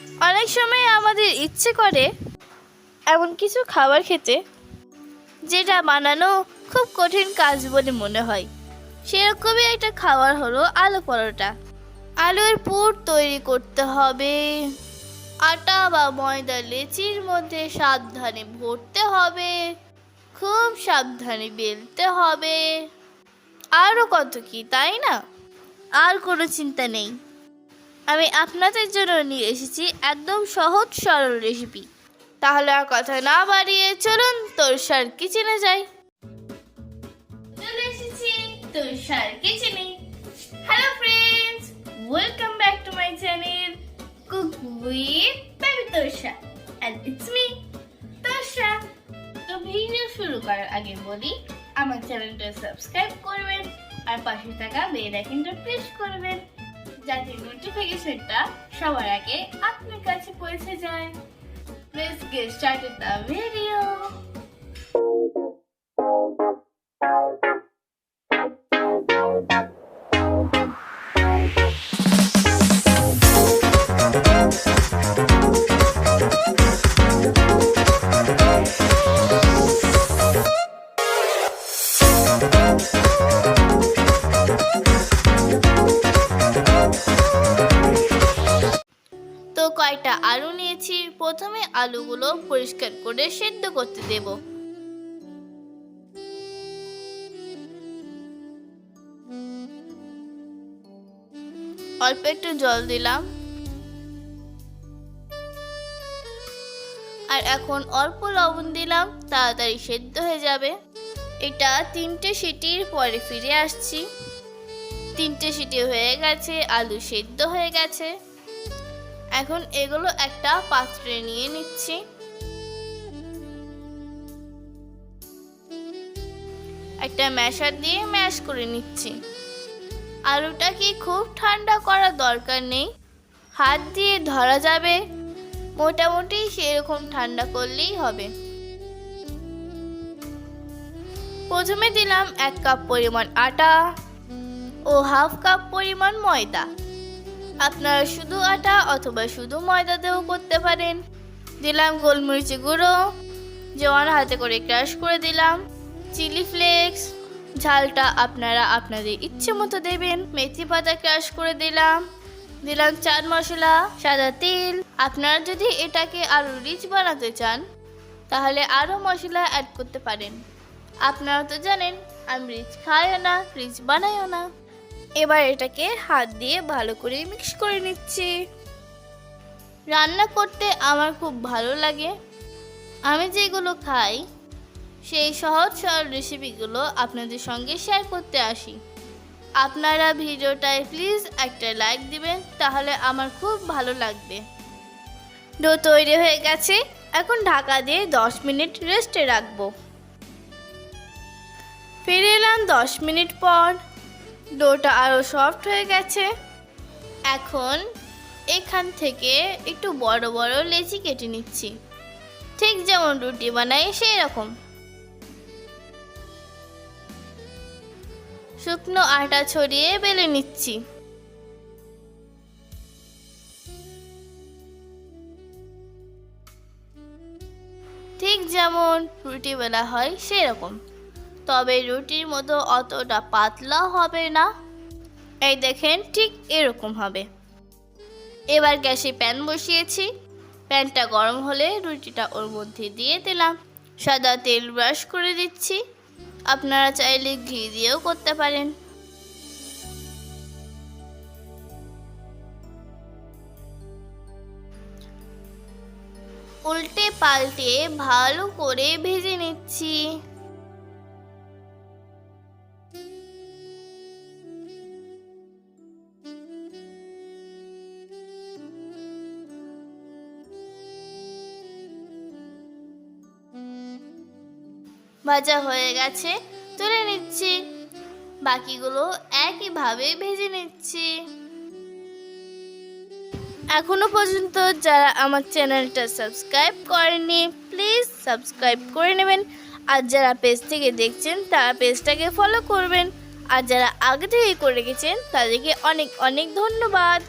অনেক সময় আমাদের ইচ্ছে করে এমন কিছু খাবার খেতে, যেটা বানানো খুব কঠিন কাজ বলে মনে হয়। সেরকমই একটা খাবার হলো আলু পরোটা। আলুর পুর তৈরি করতে হবে, আটা বা ময়দা লেচির মধ্যে সাবধানে ভরতে হবে, খুব সাবধানে বেলতে হবে। আরও কত কি, তাই না? আর কোনো চিন্তা নেই। আমি আপনাদের জন্য নিয়ে এসেছি একদম সহজ, সরল রেসিপি তাহলে আর কথা না বাড়িয়ে চলুন তোরসার কিচেনে যাই। চলে এসেছি তোরসার কিচেনে hello friends welcome back to my channel cook with baby Torsa and it's me Torsa তো ভিডিও শুরু করার আগে বলি, আমার চ্যানেলটা সাবস্ক্রাইব করবেন আর পাশে থাকা বেল আইকনটা প্রেস করবেন। যাতে নোটিফিকেশনটা সবার আগে আপনার কাছে পৌঁছে যায় Let's get started the video. তো কয়টা আলু নিয়েছি। প্রথমে আলুগুলো পরিষ্কার করে সেদ্ধ করতে দেব। অল্প একটু জল দিলাম। আর এখন অল্প লবণ দিলাম, তাড়াতাড়ি সেদ্ধ হয়ে যাবে। এটা তিনটে সিটির পরে ফিরে আসছি। তিনটে সিটি হয়ে গেছে, আলু সেদ্ধ হয়ে গেছে। এখন এগুলো একটা পাত্রে নিয়ে নিচ্ছি। একটা ম্যাশার দিয়ে ম্যাশ করে নিচ্ছি। আলুটা কি খুব ঠান্ডা করার দরকার নেই? হাত দিয়ে ধরা যাবে। মোটামুটি সেরকম ঠান্ডা করলেই হবে। প্রথমে দিলাম এক কাপ পরিমাণ আটা ও হাফ কাপ পরিমাণ ময়দা। আপনারা শুধু আটা অথবা শুধু ময়দা দিয়েও করতে পারেন। দিলাম গোলমরিচি গুঁড়ো, জোয়ান হাতে করে ক্রাশ করে দিলাম। চিলি ফ্লেক্স, ঝালটা আপনারা আপনাদের ইচ্ছে মতো দেবেন। মেথি পাতা ক্রাশ করে দিলাম। দিলাম চাট মশলা, সাদা তেল। আপনারা যদি এটাকে আরও রিচ বানাতে চান, তাহলে আরও মশলা অ্যাড করতে পারেন। আপনারা তো জানেন, আমি রিচ খাইও না রিচ বানাইও না। এবার এটাকে হাত দিয়ে ভালো করে মিক্স করে নিচ্ছি। রান্না করতে আমার খুব ভালো লাগে। আমি যেগুলো খাই, সেই সহজ সরল রেসিপিগুলো আপনাদের সঙ্গে শেয়ার করতে আসি। আপনারা ভিডিওটায় প্লিজ একটা লাইক দিবেন, তাহলে আমার খুব ভালো লাগবে। ডো তৈরি হয়ে গেছে, এখন ঢাকা দিয়ে দশ মিনিট রেস্টে রাখব। ফিরে এলাম দশ মিনিট পর। ডোটা আরও সফট হয়ে গেছে। এখন এখান থেকে একটু বড় বড় লেচি কেটে নিচ্ছি। ঠিক যেমন রুটি বানাই সেই রকম শুকনো আটা ছড়িয়ে বেলে নিচ্ছি। ঠিক যেমন রুটি বেলা হয় সেরকম তবে রুটির মতো অতটা পাতলা হবে না। এই দেখেন ঠিক এরকম হবে। এবার গ্যাসে প্যান বসিয়েছি। প্যানটা গরম হলে রুটিটা ওর মধ্যে দিয়ে দিলাম। সাদা তেল ব্রাশ করে দিচ্ছি। আপনারা চাইলে ঘি দিয়েও করতে পারেন। উল্টে পাল্টে ভালো করে ভেজে নিচ্ছি। ভাজা হয়ে গেছে, তুলে নিচ্ছি। বাকিগুলো একইভাবে ভেজে নিচ্ছি। এখনও পর্যন্ত যারা আমার চ্যানেলটা সাবস্ক্রাইব করেনি, প্লিজ সাবস্ক্রাইব করে নেবেন। আর যারা পেজ থেকে দেখছেন, তারা পেজটাকে ফলো করবেন। আর যারা আগে থেকে করে গেছেন তাদেরকে অনেক অনেক ধন্যবাদ।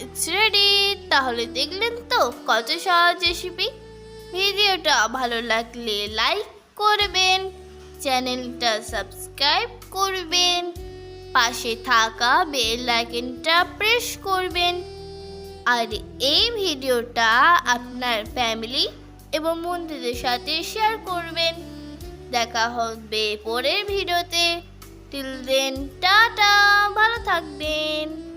ইটস রেডি তাহলে দেখলেন তো কত সহজ রেসিপি ভিডিওটা ভালো লাগলে লাইক করবেন, চ্যানেলটা সাবস্ক্রাইব করবেন, পাশে থাকা বেল আইকনটা প্রেস করবেন। আর এই ভিডিওটা আপনার ফ্যামিলি এবং বন্ধুদের সাথে শেয়ার করবেন। দেখা হবে পরের ভিডিওতে। টিল দেন টাটা, ভালো থাকবেন।